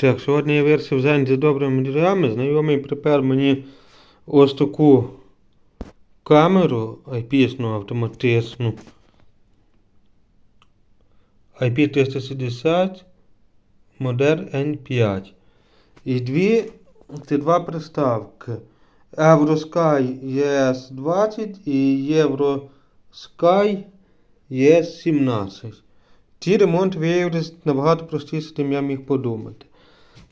Так, сьогодні я вирішив зайнятися добрими ділами. Знайомий припер мені ось таку камеру IP-сну автоматичну. IP360 Model N5. І дві, це два приставки. Eurosky ES20 і Eurosky ES17. Ті ремонт виявилися набагато простіше, ніж я міг подумати.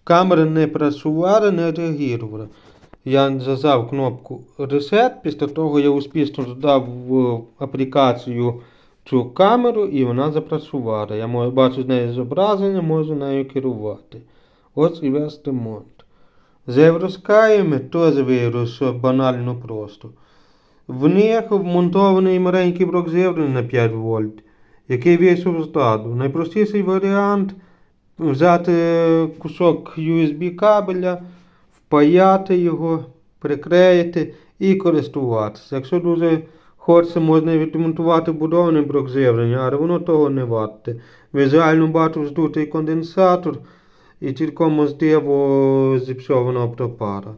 Камера не працювала, не реагувала. Я зажав кнопку Reset, після того я успішно додав в аплікацію цю камеру і вона запрацювала. Я можу бачу з неї зображення, можу нею керувати. Ось і весь ремонт. З євроскаями теж виявилося, банально просто. В них вмонтований маленький блок живлення на 5 вольт, який вийшов з ладу. Найпростіший варіант взяти кусок USB кабеля, впаяти його, приклеїти і користуватися. Якщо дуже хочеться, можна відремонтувати будований брок живлення, але воно того не варте. Візуально бачу здутий конденсатор і цілком можливо зіпсована оптопара.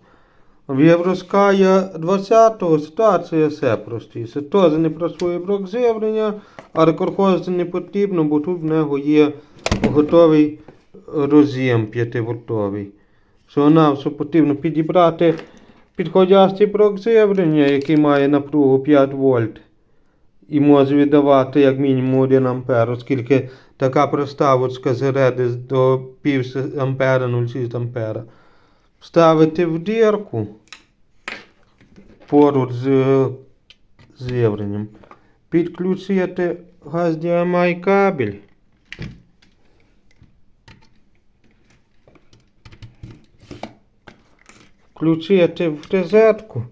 Євроская 20-го ситуація все простіше. Теж не працює блок живлення, але колхозити не потрібно, бо тут в нього є готовий роз'єм 5-вольтовий. Що нам що потрібно підібрати підходящий блок живлення, який має напругу 5 вольт. І може віддавати як мінімум 1 ампер, оскільки така проставочка заряди до пів ампера 0,6 ампера. Вставити в дірку поруч з живленням. Підключити HDMI кабель. Включити в розетку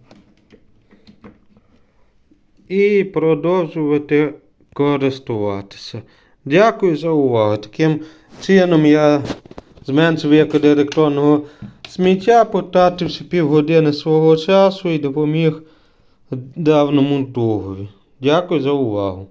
і продовжувати користуватися. Дякую за увагу. Таким чином я зменшив як електронного сміття, потративши півгодини свого часу і допоміг давному другові. Дякую за увагу.